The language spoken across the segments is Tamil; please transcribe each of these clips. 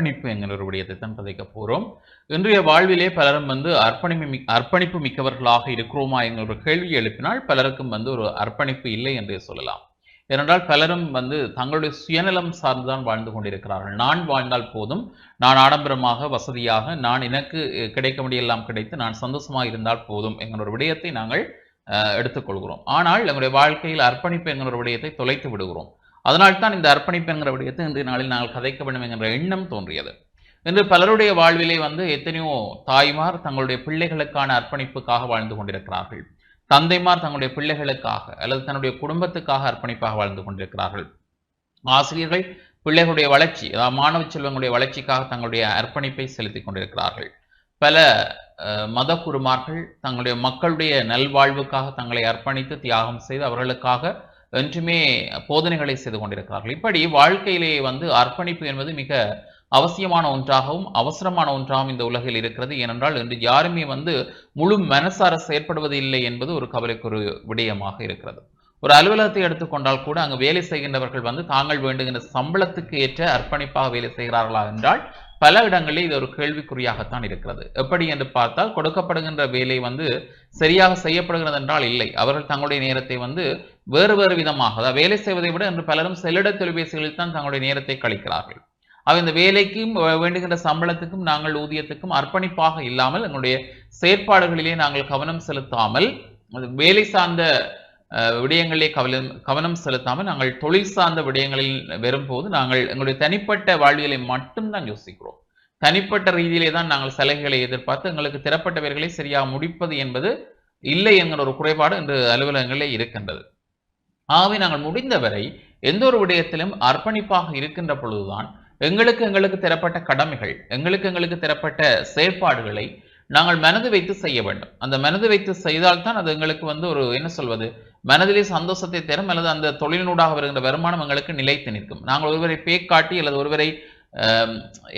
அர்ப்பணிப்பு என்கிற ஒரு விடயத்தை தான் கதைக்க இன்றைய வாழ்விலே பலரும் வந்து அர்ப்பணிப்பு மிக்- அர்ப்பணிப்பு மிக்கவர்களாக இருக்கிறோமா என்கிற ஒரு கேள்வி எழுப்பினால் பலருக்கும் வந்து ஒரு அர்ப்பணிப்பு இல்லை என்றே சொல்லலாம். ஏனென்றால் பலரும் வந்து தங்களுடைய சுயநலம் சார்ந்துதான் வாழ்ந்து கொண்டிருக்கிறார்கள். நான் வாழ்ந்தால் போதும். நான் ஆடம்பரமாக வசதியாக நான் எனக்கு கிடைக்க முடியெல்லாம் கிடைத்து நான் சந்தோஷமாக இருந்தால் போதும் என்கிற ஒரு விடயத்தை நாங்கள் எடுத்துக்கொள்கிறோம். ஆனால் எங்களுடைய வாழ்க்கையில் அர்ப்பணிப்பு என்கிற ஒரு விடயத்தை தொலைத்து விடுகிறோம். அதனால் தான் இந்த அர்ப்பணிப்பு என்கிற விடயத்தை இன்றைய நாளில் நாங்கள் கதைக்க வேண்டும் என்கிற எண்ணம் தோன்றியது. இன்று பலருடைய வாழ்விலே வந்து எத்தனையோ தாய்மார் தங்களுடைய பிள்ளைகளுக்கான அர்ப்பணிப்புக்காக வாழ்ந்து கொண்டிருக்கிறார்கள். தந்தைமார் தங்களுடைய பிள்ளைகளுக்காக அல்லது தன்னுடைய குடும்பத்துக்காக அர்ப்பணிப்பாக வாழ்ந்து கொண்டிருக்கிறார்கள். ஆசிரியர்கள் பிள்ளைகளுடைய வளர்ச்சி அதாவது மாணவ செல்வங்களுடைய வளர்ச்சிக்காக தங்களுடைய அர்ப்பணிப்பை செலுத்தி கொண்டிருக்கிறார்கள். பல மத குருமார்கள் தங்களுடைய மக்களுடைய நல்வாழ்வுக்காக தங்களை அர்ப்பணித்து தியாகம் செய்து அவர்களுக்காக என்றுமே போதனைகளை செய்து கொண்டிருக்கிறார்கள். இப்படி வாழ்க்கையிலே வந்து அர்ப்பணிப்பு என்பது மிக அவசியமான ஒன்றாகவும் அவசரமான ஒன்றாகவும் இந்த உலகில் இருக்கிறது. ஏனென்றால் இன்று யாருமே வந்து முழு மனசார செயற்படுவது இல்லை என்பது ஒரு கவலைக்குரு விடயமாக இருக்கிறது. ஒரு அலுவலகத்தை எடுத்துக்கொண்டால் கூட அங்கு வேலை செய்கின்றவர்கள் வந்து தாங்கள் வேண்டுகின்ற சம்பளத்துக்கு ஏற்ற அர்ப்பணிப்பாக வேலை செய்கிறார்களா என்றால் பல இடங்களில் இது ஒரு கேள்விக்குறியாகத்தான் இருக்கிறது. எப்படி என்று பார்த்தால் கொடுக்கப்படுகின்ற வேலை வந்து சரியாக செய்யப்படுகிறது என்றால் இல்லை. அவர்கள் தங்களுடைய நேரத்தை வந்து வேறு வேறு விதமாக அதாவது வேலை செய்வதை விட இன்று பலரும் செல்லிட தொலைபேசிகளில் தான் தங்களுடைய நேரத்தை கழிக்கிறார்கள். அவை இந்த வேலைக்கும் வேண்டுகின்ற சம்பளத்துக்கும் நாங்கள் ஊதியத்துக்கும் அர்ப்பணிப்பாக இல்லாமல் எங்களுடைய செயற்பாடுகளிலே நாங்கள் கவனம் செலுத்தாமல் அது வேலை சார்ந்த அஹ், விடயங்களிலே கவனம் கவனம் செலுத்தாமல் நாங்கள் தொழில் சார்ந்த விடயங்களில் வரும்போது நாங்கள் எங்களுடைய தனிப்பட்ட வாழ்வியலை மட்டும்தான் யோசிக்கிறோம். தனிப்பட்ட ரீதியிலே தான் நாங்கள் சலுகைகளை எதிர்பார்த்து எங்களுக்கு திறப்பட்டவர்களை சரியாக முடிப்பது என்பது இல்லை என்கிற ஒரு குறைபாடு இன்று அலுவலகங்களிலே இருக்கின்றது. ஆகவே நாங்கள் முடிந்தவரை எந்த ஒரு விடயத்திலும் அர்ப்பணிப்பாக இருக்கின்ற பொழுதுதான் எங்களுக்கு எங்களுக்கு தரப்பட்ட கடமைகள் எங்களுக்கு எங்களுக்கு தரப்பட்ட செயற்பாடுகளை நாங்கள் மனது வைத்து செய்ய வேண்டும். அந்த மனது வைத்து செய்தால்தான் அது எங்களுக்கு வந்து ஒரு என்ன சொல்வது மனதிலே சந்தோஷத்தை தரும் அல்லது அந்த தொழிலினூடாக வருகின்ற வருமானம் எங்களுக்கு நிலைத்து நிற்கும். நாங்கள் ஒருவரை பேக்காட்டி அல்லது ஒருவரை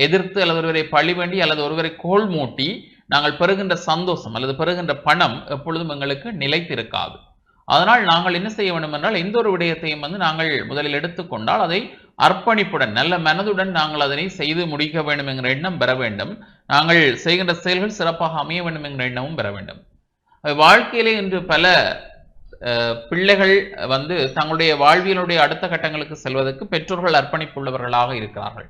எதிர்த்து அல்லது ஒருவரை பழி வேண்டி அல்லது ஒருவரை கோல் மூட்டி நாங்கள் பெறுகின்ற சந்தோஷம் அல்லது பெறுகின்ற பணம் எப்பொழுதும் எங்களுக்கு நிலைத்திருக்காது. அதனால் நாங்கள் என்ன செய்ய வேண்டும் என்றால் எந்த ஒரு விடயத்தையும் வந்து நாங்கள் முதலில் எடுத்துக்கொண்டால் அதை அர்ப்பணிப்புடன் நல்ல மனதுடன் நாங்கள் அதனை செய்து முடிக்க வேண்டும் என்கிற எண்ணம் பெற வேண்டும். நாங்கள் செய்கின்ற செயல்கள் சிறப்பாக அமைய வேண்டும் என்கிற எண்ணமும் பெற வேண்டும். வாழ்க்கையிலே இன்று பல பிள்ளைகள் வந்து தங்களுடைய வாழ்வியலுடைய அடுத்த கட்டங்களுக்கு செல்வதற்கு பெற்றோர்கள் அர்ப்பணிப்புள்ளவர்களாக இருக்கிறார்கள்.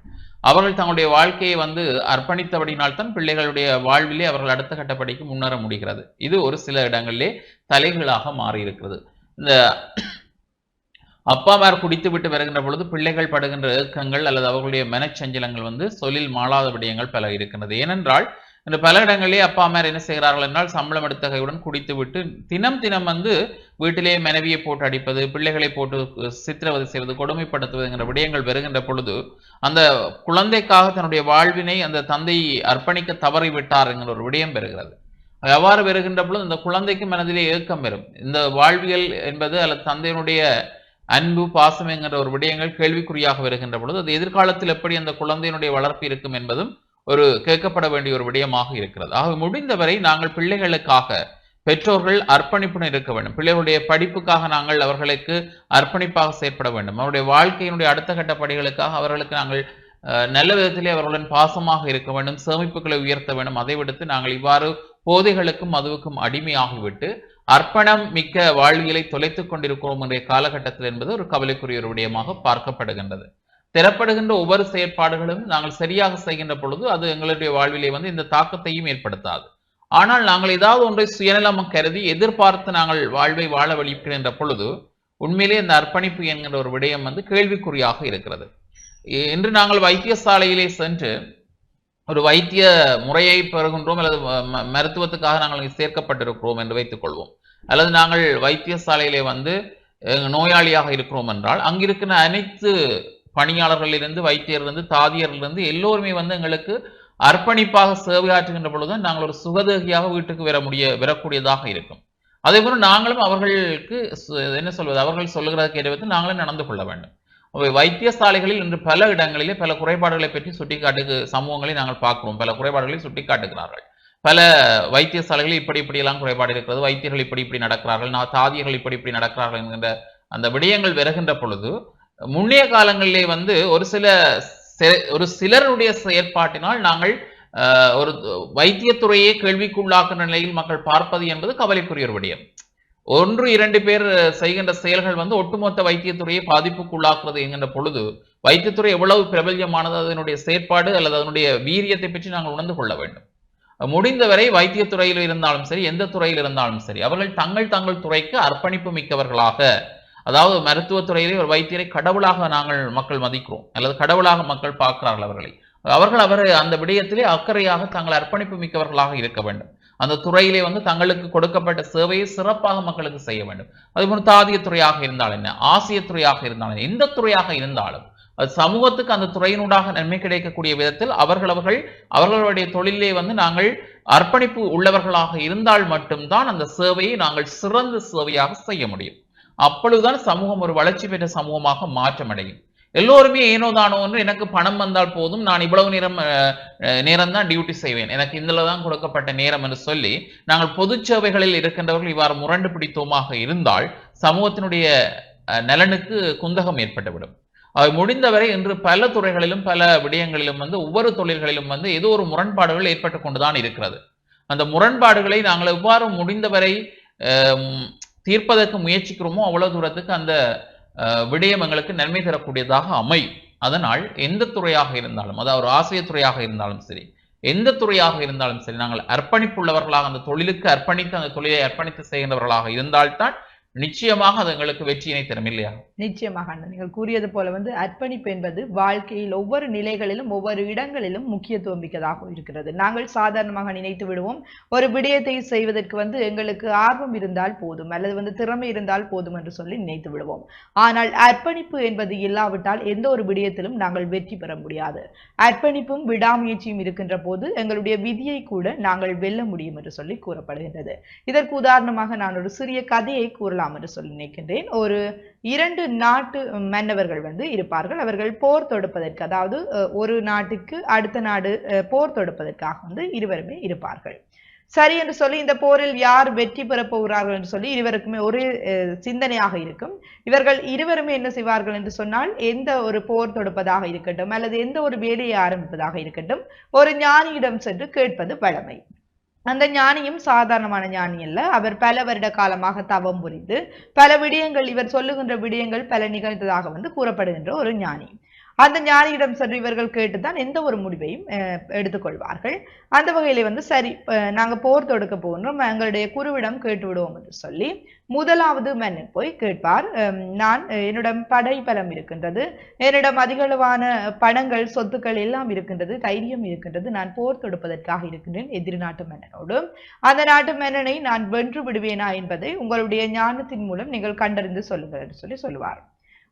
அவர்கள் தங்களுடைய வாழ்க்கையை வந்து அர்ப்பணித்தபடினால்தான் பிள்ளைகளுடைய வாழ்விலே அவர்கள் அடுத்த கட்டப்படிக்கு முன்னேற முடிகிறது. இது ஒரு சில இடங்களிலே தலைகளாக மாறியிருக்கிறது. இந்த அப்பாமார் குடித்து விட்டு வருகின்ற பொழுது பிள்ளைகள் படுகின்ற ஏக்கங்கள் அல்லது அவர்களுடைய மனச்சஞ்சலங்கள் வந்து சொல்லில் மாளாத விடயங்கள் பல இருக்கின்றது. ஏனென்றால் இந்த பல இடங்களிலே அப்பா அம்மார் என்ன செய்கிறார்கள் என்றால் சம்பளம் எடுத்த கையுடன் குடித்து விட்டு தினம் தினம் வந்து வீட்டிலே மனைவியை போட்டு அடிப்பது பிள்ளைகளை போட்டு சித்திரவதை செய்வது கொடுமைப்படுத்துவதுங்கிற விடயங்கள் வருகின்ற பொழுது அந்த குழந்தைக்காக தன்னுடைய வாழ்வினை அந்த தந்தை அர்ப்பணிக்க தவறிவிட்டார் என்கிற ஒரு விடயம் பெறுகிறது அவ்வாறு வருகின்ற பொழுது இந்த குழந்தைக்கு மனதிலே ஏக்கம் வரும். இந்த வாழ்வியல் என்பது அல்லது தந்தையினுடைய அன்பு பாசம் என்கிற ஒரு விடயங்கள் கேள்விக்குறியாக வருகின்ற பொழுது அது எதிர்காலத்தில் எப்படி அந்த குழந்தையினுடைய வளர்ப்பு இருக்கும் என்பதும் ஒரு கேட்கப்பட வேண்டிய ஒரு விடயமாக இருக்கிறது. ஆக முடிந்தவரை நாங்கள் பிள்ளைகளுக்காக பெற்றோர்கள் அர்ப்பணிப்புடன் இருக்க வேண்டும். பிள்ளைகளுடைய படிப்புக்காக நாங்கள் அவர்களுக்கு அர்ப்பணிப்பாக செயற்பட வேண்டும். அவருடைய வாழ்க்கையினுடைய அடுத்த கட்ட படிகளுக்காக அவர்களுக்கு நாங்கள் நல்ல விதத்திலே அவர்களுடன் பாசமாக இருக்க வேண்டும். சேமிப்புகளை உயர்த்த வேண்டும். அதை விடுத்து நாங்கள் இவ்வாறு போதைகளுக்கும் மதுவுக்கும் அடிமையாகிவிட்டு அர்ப்பணம் மிக்க வாழ்வியலை தொலைத்துக் கொண்டிருக்கிறோம் என்ற காலகட்டத்தில் என்பது ஒரு கவலைக்குரிய ஒரு விடயமாக பார்க்கப்படுகின்றது. திறப்படுகின்ற ஒவ்வொரு செயற்பாடுகளும் நாங்கள் சரியாக செய்கின்ற பொழுது அது எங்களுடைய வாழ்விலே வந்து இந்த தாக்கத்தையும் ஏற்படுத்தாது. ஆனால் நாங்கள் ஏதாவது ஒன்றை சுயநலம் கருதி எதிர்பார்த்து நாங்கள் வாழ்வை வாழ வழிக்கின்ற பொழுது உண்மையிலே இந்த அர்ப்பணிப்பு என்கிற ஒரு விடயம் வந்து கேள்விக்குறியாக இருக்கிறது. இன்று நாங்கள் வைத்தியசாலையிலே சென்று ஒரு வைத்திய முறையை பெறுகின்றோம் அல்லது ம- மருத்துவத்துக்காக நாங்கள் சேர்க்கப்பட்டிருக்கிறோம் என்று வைத்துக் கொள்வோம். அல்லது நாங்கள் வைத்தியசாலையிலே வந்து நோயாளியாக இருக்கிறோம் என்றால் அங்கிருக்கிற அனைத்து பணியாளர்களிலிருந்து வைத்தியர்லேருந்து தாதியர்லேருந்து எல்லோருமே வந்து எங்களுக்கு அர்ப்பணிப்பாக சேவையாற்றுகின்ற பொழுது நாங்கள் ஒரு சுகதேகியாக வீட்டுக்கு வர முடிய வரக்கூடியதாக இருக்கும். அதே போல நாங்களும் அவர்களுக்கு சு- என்ன சொல்வது அவர்கள் சொல்லுகிறதுக்கு ஏற்பட்டு நாங்களும் நடந்து கொள்ள வேண்டும். வைத்தியசாலைகளில் இன்று பல இடங்களிலே பல குறைபாடுகளை பற்றி சுட்டிக்காட்டு சமூகங்களை நாங்கள் பார்க்கிறோம். பல குறைபாடுகளை சுட்டிக்காட்டுகிறார்கள். பல வைத்தியசாலைகளில் இப்படி இப்படியெல்லாம் குறைபாடு இருக்கிறது வைத்தியர்கள் இப்படி இப்படி நடக்கிறார்கள் நான் தாதியர்கள் இப்படி இப்படி நடக்கிறார்கள் என்கின்ற அந்த விடயங்கள் வருகின்ற பொழுது முன்னைய காலங்களிலே வந்து ஒரு சில ஒரு சிலருடைய செயற்பாட்டினால் நாங்கள் அஹ், ஒரு வைத்தியத்துறையே கேள்விக்குள்ளாக்குற நிலையில் மக்கள் பார்ப்பது என்பது கவலைக்குரிய ஒரு விடயம். ஒன்று இரண்டு பேர் செய்கின்ற செயல்கள் வந்து ஒட்டுமொத்த வைத்தியத்துறையை பாதிப்புக்குள்ளாக்குறது என்கின்ற பொழுது வைத்தியத்துறை எவ்வளவு பிரபல்யமானது அதனுடைய செயற்பாடு அல்லது அதனுடைய வீரியத்தை பற்றி நாங்கள் உணர்ந்து கொள்ள வேண்டும். முடிந்தவரை வைத்தியத்துறையில் இருந்தாலும் சரி எந்த துறையில் இருந்தாலும் சரி அவர்கள் தங்கள் தங்கள் துறைக்கு அர்ப்பணிப்பு மிக்கவர்களாக அதாவது மருத்துவத்துறையிலே ஒரு வைத்தியரை கடவுளாக நாங்கள் மக்கள் மதிக்கிறோம். அல்லது கடவுளாக மக்கள் பார்க்கிறார்கள் அவர்களை. அவர்கள் அவர் அந்த விடயத்திலே அக்கறையாக தங்கள் அர்ப்பணிப்பு மிக்கவர்களாக இருக்க வேண்டும். அந்த துறையிலே வந்து தங்களுக்கு கொடுக்கப்பட்ட சேவையை சிறப்பாக மக்களுக்கு செய்ய வேண்டும். அதுபோல் தாதிய துறையாக இருந்தால் என்ன? ஆசிய துறையாக இருந்தாலும் என்ன, எந்த துறையாக இருந்தாலும் அது சமூகத்துக்கு அந்த துறையினூடாக நன்மை கிடைக்கக்கூடிய விதத்தில் அவர்கள் அவர்கள் அவர்களுடைய தொழிலே வந்து நாங்கள் அர்ப்பணிப்பு உள்ளவர்களாக இருந்தால் மட்டும்தான் அந்த சேவையை நாங்கள் சிறந்த சேவையாக செய்ய முடியும். அப்பொழுதுதான் சமூகம் ஒரு வளர்ச்சி பெற்ற சமூகமாக மாற்றமடையும். எல்லோருமே ஏனோ தானோ என்று எனக்கு பணம் வந்தால் போதும் நான் இவ்வளவு நேரம் நேரம் தான் டியூட்டி செய்வேன். எனக்கு இதில் தான் கொடுக்கப்பட்ட நேரம் என்று சொல்லி நாங்கள் பொது சேவைகளில் இருக்கின்றவர்கள் இவ்வாறு முரண்டு பிடித்தோமாக இருந்தால் சமூகத்தினுடைய நலனுக்கு குந்தகம் ஏற்பட்டுவிடும். அவை முடிந்தவரை இன்று பல துறைகளிலும் பல விடயங்களிலும் வந்து ஒவ்வொரு தொழில்களிலும் வந்து ஏதோ ஒரு முரண்பாடுகள் ஏற்பட்டு கொண்டுதான் இருக்கிறது. அந்த முரண்பாடுகளை நாங்கள் எவ்வாறு முடிந்தவரை தீர்ப்பதற்கு முயற்சிக்கிறோமோ அவ்வளவு தூரத்துக்கு அந்த விடயம் எங்களுக்கு நன்மை தரக்கூடியதாக அமையும். அதனால் எந்த துறையாக இருந்தாலும் அதாவது ஒரு ஆசிரியர் துறையாக இருந்தாலும் சரி எந்த துறையாக இருந்தாலும் சரி நாங்கள் அர்ப்பணிப்புள்ளவர்களாக அந்த தொழிலுக்கு அர்ப்பணித்து அந்த தொழிலை அர்ப்பணித்து செய்கின்றவர்களாக இருந்தால்தான் நிச்சயமாக அது எங்களுக்கு வெற்றியினை தரும் இல்லையா? நிச்சயமாக நீங்கள் கூறியது போல வந்து அர்ப்பணிப்பு என்பது வாழ்க்கையில் ஒவ்வொரு நிலைகளிலும் ஒவ்வொரு இடங்களிலும் முக்கியத்துவம் மிக்கதாக இருக்கிறது. நாங்கள் சாதாரணமாக நினைத்து விடுவோம் ஒரு விடயத்தை செய்வதற்கு வந்து எங்களுக்கு ஆர்வம் இருந்தால் போதும் அல்லது வந்து திறமை இருந்தால் போதும் என்று சொல்லி நினைத்து விடுவோம். ஆனால் அர்ப்பணிப்பு என்பது இல்லாவிட்டால் எந்த ஒரு விடயத்திலும் நாங்கள் வெற்றி பெற முடியாது. அர்ப்பணிப்பும் விடாமுயற்சியும் இருக்கின்ற போது எங்களுடைய விதியை கூட நாங்கள் வெல்ல முடியும் என்று சொல்லி கூறப்படுகின்றது. இதற்கு உதாரணமாக நான் ஒரு சிறிய கதையை கூறலாம். என்று சொல்லி நினைக்கின்றேன். ஒரு இரண்டு நாட்டு மன்னவர்கள் வந்து இருப்பார்கள். அவர்கள் போர் தொடுப்பதற்கு அதாவது ஒரு நாட்டுக்கு அடுத்த நாடு போர் தொடுப்பதற்காக வந்து இருவருமே இருப்பார்கள். சரி என்று சொல்லி இந்த போரில் யார் வெற்றி பெறப் போகிறார்கள் என்று சொல்லி இருவருக்குமே ஒரே சிந்தனையாக இருக்கும். இவர்கள் இருவருமே என்ன செய்வார்கள் என்று சொன்னால் எந்த ஒரு போர் தொடுப்பதாக இருக்கட்டும் அல்லது எந்த ஒரு வேலையை ஆரம்பிப்பதாக இருக்கட்டும் ஒரு ஞானியிடம் சென்று கேட்பது பழமை அந்த ஞானியும் சாதாரணமான ஞானி அல்ல. அவர் பல வருட காலமாக தவம் புரிந்து பல விடயங்கள் இவர் சொல்லுகின்ற விடயங்கள் பல நிகழ்ந்ததாக வந்து கூறப்படுகின்ற ஒரு ஞானி. அந்த ஞானியிடம் சென்று இவர்கள் கேட்டுதான் எந்த ஒரு முடிவையும் எடுத்துக்கொள்வார்கள். அந்த வகையில வந்து சரி நாங்கள் போர் தொடுக்க போகின்றோம் எங்களுடைய குருவிடம் கேட்டு விடுவோம் என்று சொல்லி முதலாவது மன்னன் போய் கேட்பார் நான் என்னிடம் படை பலம் இருக்கின்றது என்னிடம் அதிகளவான பணங்கள் சொத்துக்கள் எல்லாம் இருக்கின்றது தைரியம் இருக்கின்றது நான் போர் தொடுப்பதற்காக இருக்கின்றேன் எதிரி நாட்டு மன்னனோடு. அந்த நாட்டு மன்னனை நான் வென்று விடுவேனா? என்பதை உங்களுடைய ஞானத்தின் மூலம் நீங்கள் கண்டறிந்து சொல்லுங்கள் என்று சொல்லி சொல்லுவார்.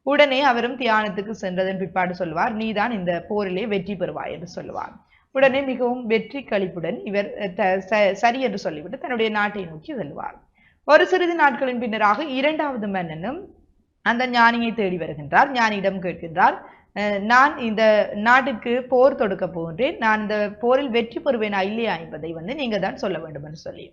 உடனே அவரும் தியானத்துக்கு சென்றதன் பிற்பாடு சொல்வார் நீதான் இந்த போரிலே வெற்றி பெறுவாய் என்று சொல்லுவார். உடனே மிகவும் வெற்றி கழிப்புடன் இவர் ச- சரி என்று சொல்லிவிட்டு தன்னுடைய நாட்டை நோக்கி செல்வார். ஒரு சிறிது நாட்களின் பின்னராக இரண்டாவது மன்னனும் அந்த ஞானியை தேடி வருகின்றார். ஞானியிடம் கேட்கின்றார் நான் இந்த நாட்டுக்கு போர் தொடுக்க போகின்றேன். நான் இந்த போரில் வெற்றி பெறுவேனா இல்லையா என்பதை வந்து நீங்க தான் சொல்ல வேண்டும் என்று சொல்லி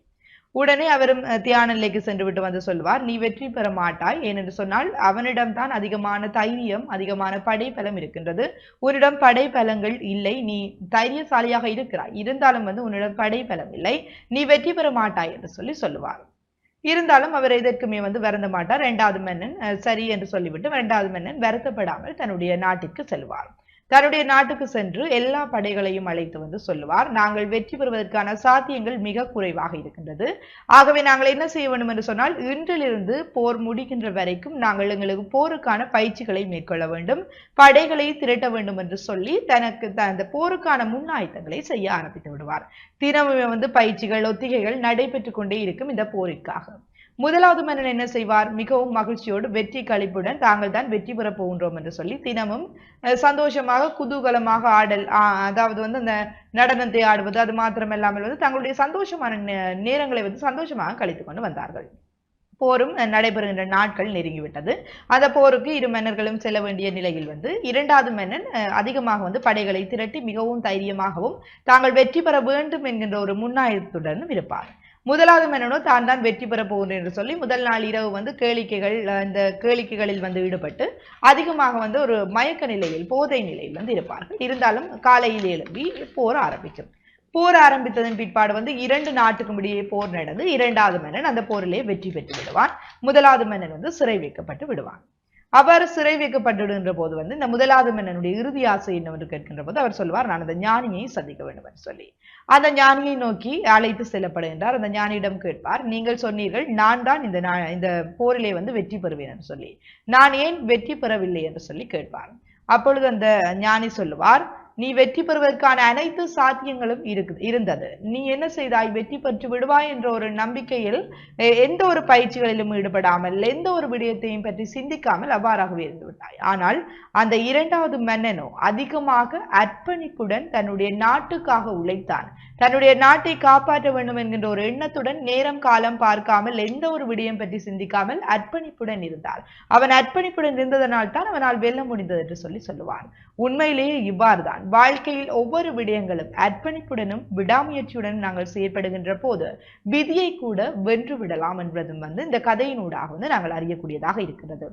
உடனே அவரும் தியான நிலைக்கு சென்று விட்டு வந்து சொல்வார் நீ வெற்றி பெற மாட்டாய். ஏனென்று சொன்னால் அவனிடம்தான் அதிகமான தைரியம் அதிகமான படைபலம் இருக்கின்றது. உன்னிடம் படைபலங்கள் இல்லை. நீ தைரியசாலியாக இருக்கிறாய். இருந்தாலும் வந்து உன்னிடம் படைபலம் இல்லை. நீ வெற்றி பெற மாட்டாய் என்று சொல்லி சொல்லுவார். இருந்தாலும் அவர் எதற்குமே வந்து வருந்த மாட்டார். இரண்டாவது மன்னன் சரி என்று சொல்லிவிட்டு இரண்டாவது மன்னன் வருத்தப்படாமல் தன்னுடைய நாட்டிற்கு செல்வார். தன்னுடைய நாட்டுக்கு சென்று எல்லா படைகளையும் அழைத்து வந்து சொல்லுவார். நாங்கள் வெற்றி பெறுவதற்கான சாத்தியங்கள் மிக குறைவாக இருக்கின்றது. ஆகவே நாங்கள் என்ன செய்ய வேண்டும் என்று சொன்னால் இன்றிலிருந்து போர் முடிகின்ற வரைக்கும் நாங்கள் எங்களுக்கு போருக்கான பயிற்சிகளை மேற்கொள்ள வேண்டும். படைகளை திரட்ட வேண்டும் என்று சொல்லி தனக்கு அந்த போருக்கான முன்னாயத்தங்களை செய்ய ஆரம்பித்து விடுவார். தினமுமே வந்து பயிற்சிகள் ஒத்திகைகள் நடைபெற்று கொண்டே இருக்கும் இந்த போருக்காக. முதலாவது மன்னன் என்ன செய்வார்? மிகவும் மகிழ்ச்சியோடு வெற்றி கழிப்புடன் தாங்கள் தான் வெற்றி பெறப் போகின்றோம் என்று சொல்லி தினமும் சந்தோஷமாக குதூகலமாக ஆடல் அதாவது வந்து அந்த நடனத்தை ஆடுவது அது மாத்திரமல்லாமல் வந்து தங்களுடைய சந்தோஷமான நேரங்களை வந்து சந்தோஷமாக கழித்து கொண்டு வந்தார்கள். போரும் அஹ், நடைபெறுகின்ற நாட்கள் நெருங்கிவிட்டது. அந்த போருக்கு இரு மன்னர்களும் செல்ல வேண்டிய நிலையில் வந்து இரண்டாவது மன்னன் அதிகமாக வந்து படைகளை திரட்டி மிகவும் தைரியமாகவும் தாங்கள் வெற்றி பெற வேண்டும் என்கின்ற ஒரு முன்னாயத்துடனும் இருப்பார். முதலாவது மன்னனும் தான் தான் வெற்றி பெற போகின்றேன் என்று சொல்லி முதல் நாள் இரவு வந்து கேளிக்கைகள் இந்த கேளிக்கைகளில் வந்து ஈடுபட்டு அதிகமாக வந்து ஒரு மயக்க நிலையில் போதை நிலையில் வந்து இருப்பார்கள். இருந்தாலும் காலையில் எழும்பி போர் ஆரம்பிக்கும். போர் ஆரம்பித்ததன் பிற்பாடு வந்து இரண்டு நாட்டுக்கும் இடையே போர் நடந்து இரண்டாவது மன்னன் அந்த போரிலே வெற்றி பெற்று விடுவான். முதலாவது மன்னன் வந்து சிறை வைக்கப்பட்டு விடுவான். அவர் சிறை வைக்கப்படுகின்ற போது வந்து இந்த முதலாவது மன்னனுடைய இறுதி ஆசை என்னவென்று கேட்கின்ற போது அவர் சொல்வார் நான் அந்த ஞானியை சந்திக்க வேண்டும் என்று சொல்லி. அந்த ஞானியை நோக்கி அழைத்து செல்லப்படுகின்றார். அந்த ஞானியிடம் கேட்பார் நீங்கள் சொன்னீர்கள் நான் தான் இந்த நான் இந்த போரிலே வந்து வெற்றி பெறுவேன் என்று சொல்லி. நான் ஏன் வெற்றி பெறவில்லை என்று சொல்லி கேட்பார். அப்பொழுது அந்த ஞானி சொல்லுவார் நீ வெற்றி பெறுவதற்கான அனைத்து சாத்தியங்களும் இருக்கு இருந்தது. நீ என்ன செய்தாய்? வெற்றி பெற்று விடுவாய் என்ற ஒரு நம்பிக்கையில் எந்த ஒரு பயிற்சிகளிலும் ஈடுபடாமல் எந்த ஒரு விடயத்தையும் பற்றி சிந்திக்காமல் அவ்வாறாகவே இருந்து விட்டாய். ஆனால் அந்த இரண்டாவது மன்னனோ அதிகமாக அர்ப்பணிப்புடன் தன்னுடைய நாட்டுக்காக உழைத்தான். தன்னுடைய நாட்டை காப்பாற்ற வேண்டும் என்கின்ற ஒரு எண்ணத்துடன் நேரம் காலம் பார்க்காமல் எந்த ஒரு விடயம் பற்றி சிந்திக்காமல் அர்ப்பணிப்புடன் இருந்தார் அவன் அர்ப்பணிப்புடன் இருந்ததனால் தான் அவனால் வெல்ல முடிந்தது என்று சொல்லி சொல்லுவான். உண்மையிலேயே இவ்வாறு தான் வாழ்க்கையில் ஒவ்வொரு விடயங்களும் அர்ப்பணிப்புடனும் விடாமுயற்சியுடன் நாங்கள் செயற்படுகின்ற போது விதியை கூட வென்று விடலாம் என்பதும் வந்து இந்த கதையினூடாக வந்து நாங்கள் அறியக்கூடியதாக இருக்கிறது.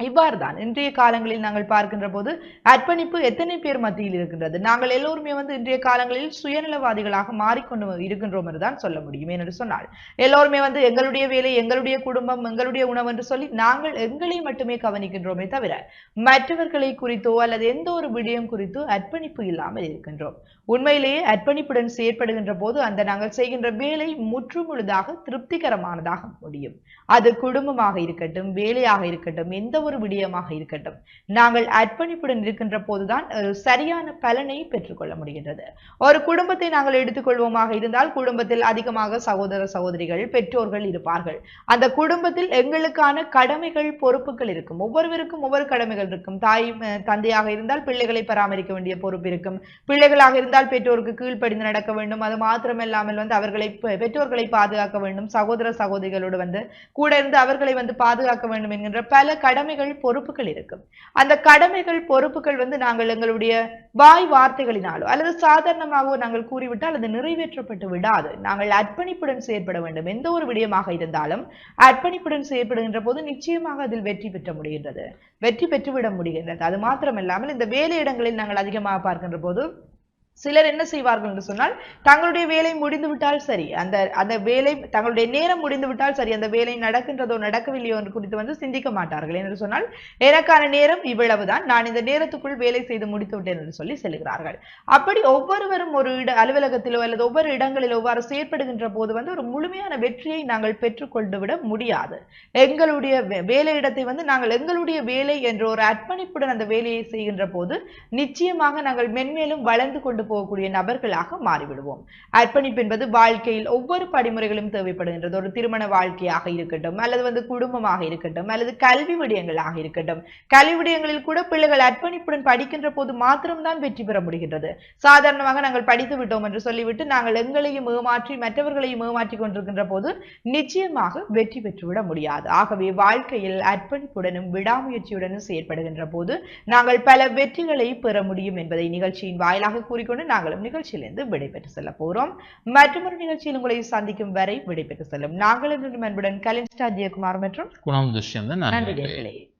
இவ்வாறு தான் இன்றைய காலங்களில் நாங்கள் பார்க்கின்ற போது அர்ப்பணிப்பு எத்தனை பேர் மத்தியில் இருக்கின்றது? நாங்கள் எல்லோருமே வந்து இன்றைய காலங்களில் சுயநலவாதிகளாக மாறிக்கொண்டு இருக்கின்றோம் என்று தான் சொல்ல முடியும். என்று சொன்னால் எல்லோருமே வந்து எங்களுடைய வேலை எங்களுடைய குடும்பம் எங்களுடைய உணவு என்று சொல்லி நாங்கள் எங்களை மட்டுமே கவனிக்கின்றோமே தவிர மற்றவர்களை குறித்தோ அல்லது எந்த ஒரு விடயம் குறித்தோ அர்ப்பணிப்பு இல்லாமல் இருக்கின்றோம். உண்மையிலேயே அர்ப்பணிப்புடன் செயற்படுகின்ற போது அந்த நாங்கள் செய்கின்ற வேலை முற்றுமுழுதாக திருப்திகரமானதாக முடியும். அது குடும்பமாக இருக்கட்டும் வேலையாக இருக்கட்டும் எந்த ஒரு விடயமாக இருக்கட்டும். நாங்கள் அர்ப்பணிப்புடன் இருக்கின்ற போதுதான் ஒரு சரியான பலனை பெற்றுக்கொள்ள முடிகின்றது. ஒரு குடும்பத்தை நாங்கள் எடுத்துக்கொள்வோமாக இருந்தால் குடும்பத்தில் அதிகமாக சகோதர சகோதரிகள் பெற்றோர்கள் இருப்பார்கள். அந்த குடும்பத்தில் எங்களுக்கான கடமைகள் பொறுப்புகள் இருக்கும். ஒவ்வொருவருக்கும் ஒவ்வொரு கடமைகள் இருக்கும். தாய் தந்தையாக இருந்தால் பிள்ளைகளை பராமரிக்க வேண்டிய பொறுப்பு இருக்கும். பிள்ளைகளாக இருந்தால் பெற்றோருக்கு கீழ்ப்படிந்து நடக்க வேண்டும். அது மாத்திரமில்லாமல் வந்து அவர்களை பெற்றோர்களை பாதுகாக்க வேண்டும். சகோதர சகோதரிகளோடு வந்து கூட இருந்து அவர்களை வந்து பாதுகாக்க வேண்டும் என்கின்ற பல கடமைகள் கடமைகள் பொறுப்புகள் இருக்கும். அந்த கடமைகள் பொறுப்புகள் வந்து நாங்கள் எங்களுடைய வாய் வார்த்தைகளினாலோ அல்லது சாதாரணமாகவோ நாங்கள் கூறிவிட்டால் அது நிறைவேற்றப்பட்டு விடாது. நாங்கள் அர்ப்பணிப்புடன் செயற்பட வேண்டும். எந்த ஒரு விடயமாக இருந்தாலும் அர்ப்பணிப்புடன் செயற்படுகின்ற போது நிச்சயமாக அதில் வெற்றி பெற்ற முடிகின்றது. வெற்றி பெற்றுவிட முடிகின்றது. அது மாத்திரமல்லாமல் இந்த வேலையிடங்களில் நாங்கள் அதிகமாக பார்க்கின்ற போது சிலர் என்ன செய்வார்கள் என்று சொன்னால் தங்களுடைய வேலை முடிந்து விட்டால் சரி அந்த அந்த வேலை தங்களுடைய நேரம் முடிந்து விட்டால் சரி அந்த வேலை நடக்கின்றதோ நடக்கவில்லையோ என்று குறித்து வந்து சிந்திக்க மாட்டார்கள் என்று சொன்னால் எனக்கான நேரம் இவ்வளவுதான் நான் இந்த நேரத்துக்குள் வேலை செய்து முடித்து விட்டேன் என்று சொல்லி செல்கிறார்கள். அப்படி ஒவ்வொருவரும் ஒரு இட அலுவலகத்திலோ அல்லது ஒவ்வொரு இடங்களிலோ ஒவ்வாறு செயற்படுகின்ற போது வந்து ஒரு முழுமையான வெற்றியை நாங்கள் பெற்றுக்கொண்டு விட முடியாது. எங்களுடைய வே- வேலையிடத்தை வந்து நாங்கள் எங்களுடைய வேலை என்ற ஒரு அர்ப்பணிப்புடன் அந்த வேலையை செய்கின்ற போது நிச்சயமாக நாங்கள் மென்மேலும் வளர்ந்து கொண்டு போகக்கூடிய நபர்களாக மாறிவிடுவோம். அர்ப்பணிப்பு என்பது வாழ்க்கையில் ஒவ்வொரு படிமுறைகளும் தேவைப்படுகின்றது. ஒரு திருமண வாழ்க்கையாக இருக்கட்டும் அல்லது வந்து குடும்பமாக இருக்கட்டும் அல்லது கல்வி விடயங்களாக இருக்கட்டும். கல்வி விடயங்களில் கூட பிள்ளைகள் அர்ப்பணிப்புடன் படிக்கின்ற போது மாத்திரம்தான் வெற்றி பெற முடிகின்றது. சாதாரணமாக நாங்கள் படித்து விட்டோம் என்று சொல்லிவிட்டு நாங்கள் எங்களையும் ஏமாற்றி மற்றவர்களையும் ஏமாற்றி கொண்டிருக்கின்ற போது நிச்சயமாக வெற்றி பெற்றுவிட முடியாது. ஆகவே வாழ்க்கையில் அர்ப்பணிப்புடனும் விடாமுயற்சியுடனும் செயற்படுகின்ற போது நாங்கள் பல வெற்றிகளை பெற முடியும் என்பதை நிகழ்ச்சியின் வாயிலாக கூறிக்கொண்டு நாங்களும் நிகழ்ச்சியிலிருந்து விடைபெற்று செல்ல போறோம். மற்றொரு நிகழ்ச்சியில் உங்களை சந்திக்கும் வரை விடைபெற்று செல்லும் நாங்கள் என்று அன்புடன் கலின் ஸ்டார் ஜெயக்குமார் மற்றும் குணம் துஷ்யந்தன் நன்றி.